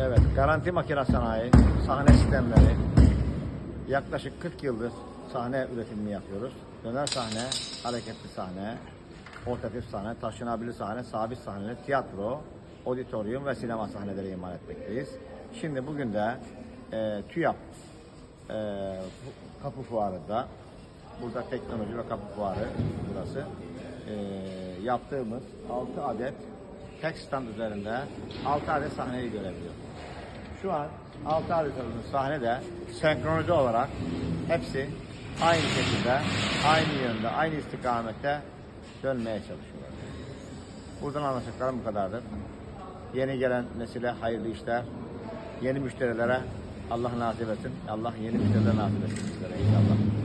Evet, garanti makine sanayi, sahne sistemleri. Yaklaşık 40 yıldır sahne üretimini yapıyoruz. Döner sahne, hareketli sahne, portatif sahne, taşınabilir sahne, sabit sahne, tiyatro, auditorium ve sinema sahneleri imal etmekteyiz. Şimdi bugün de e, TÜYAP e, kapı fuarında, burada teknoloji ve kapı fuarı burası, e, yaptığımız 6 adet tek stand üzerinde 6 adet sahneyi görebiliyoruz. Şu an 6 adet sahnede senkronize olarak hepsi aynı şekilde, aynı yönde, aynı istikamette dönmeye çalışıyorlar. Buradan anlaşacaklarım bu kadardır. Yeni gelen nesile hayırlı işler, yeni müşterilere Allah nasip etsin. Allah yeni müşteriler nasip etsin bizlere inşallah.